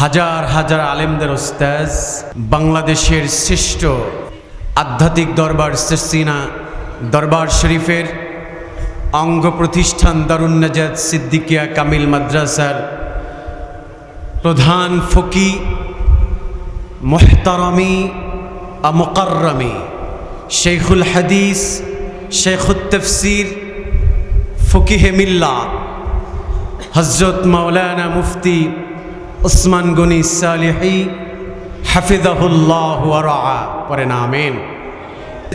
হাজার হাজার আলেমদের ওস্তাজ, বাংলাদেশের শ্রেষ্ঠ আধ্যাত্মিক দরবার সিরসিনা দরবার শরীফের অঙ্গ প্রতিষ্ঠান দারুণ নাজাদ সিদ্দিকিয়া কামিল মাদ্রাসার প্রধান ফকি মোহতারমি আমকাররমি শেখুল হাদিস শেখুল তফসির, ফকিহে মিল্লা হজরত মাওলানা মুফতি ওসমান গনি সালিহি হাফিজাহুল্লাহ পরে না, আমেন।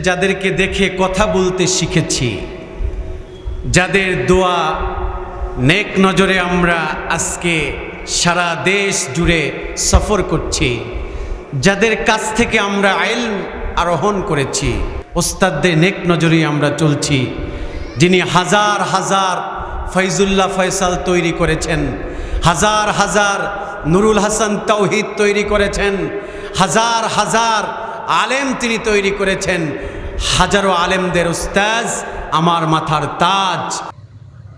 যাদেরকে দেখে কথা বলতে শিখেছি, যাদের দোয়া নেক নজরে আমরা আজকে সারা দেশ জুড়ে সফর করছি, যাদের কাছ থেকে আমরা আইল আরোহণ করেছি, ওস্তাদদের নেক নজরেই আমরা চলছি, যিনি হাজার হাজার ফৈজুল্লাহ ফয়সাল তৈরি করেছেন, হাজার হাজার নুরুল হাসান তৌহিদ তৈরি করেছেন। হাজার হাজার আলেম তিনি তৈরি করেছেন। হাজারো আলেমদের উস্তাজ, আমার মাথার তাজ।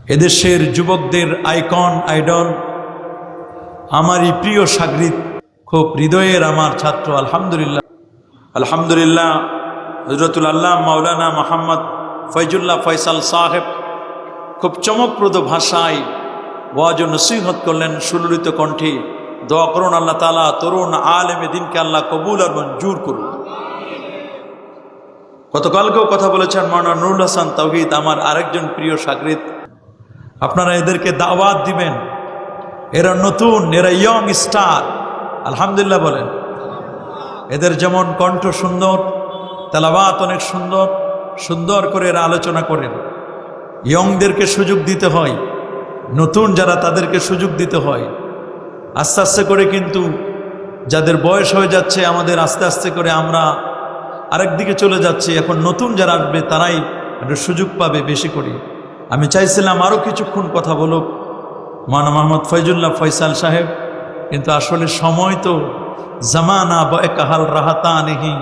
এদেশের যুবকদের আইকন, আইডল, আমারই প্রিয় সাগরিত খুব হৃদয়ের আমার ছাত্র, আলহামদুলিল্লাহ। আলহামদুলিল্লাহ, হজরতুল আল্লাহ মাওলানা মোহাম্মদ ফৈজুল্লাহ ফয়সাল সাহেব, খুব চমকপ্রদ ভাষায় ওয়াজ নসিহত করলেন সুললিত কণ্ঠে, দোয়া করুন আল্লাহ তালা তরুণ আলেমে দিনকে আল্লাহ কবুল আর মঞ্জুর করুন। গতকালকেও কথা বলেছেন মাওলানা নুরুল হাসান তৌহিদ আমার আরেকজন প্রিয় সাগরিত আপনারা এদেরকে দাওয়াত দিবেন। এরা নতুন, এরা ইয়ং স্টার। আলহামদুলিল্লাহ বলেন। এদের যেমন কণ্ঠ সুন্দর তেলাবাত অনেক সুন্দর সুন্দর করে এরা আলোচনা করেন। ইয়ংদেরকে সুযোগ দিতে হয়। নতুন যারা তাদেরকে সুযোগ দিতে হয়, আস্তে আস্তে করে কিন্তু যাদের বয়স হয়ে যাচ্ছে আমাদের আস্তে আস্তে করে আমরা আরেক দিকে চলে যাচ্ছি, এখন নতুন যারা আসবে তারাই একটা সুযোগ পাবে বেশি করে। আমি চাইছিলাম আরও কিছুক্ষণ কথা বলুক মানা মোহাম্মদ ফৈজুল্লাহ ফয়সাল সাহেব, কিন্তু আসলে সময় তো জামানা বকাহাল রাহাতা নেহি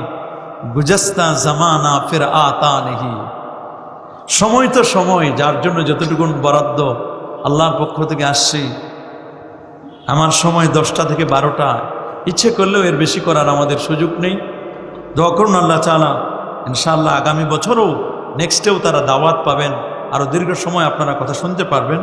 গুজস্তা জামানা ফের আতা নেহি সময় তো সময়, যার জন্য যতটুকুন বরাদ্দ আল্লাহর পক্ষ থেকে আসছি। আমার সময় দশটা থেকে বারোটা। ইচ্ছে করলেও এর বেশি করার আমাদের সুযোগ নেই। দোয়া করুন আল্লাহ চালা ইনশাআল্লাহ আগামী বছরও নেক্সটেও তারা দাওয়াত পাবেন। আরও দীর্ঘ সময় আপনারা কথা শুনতে পারবেন।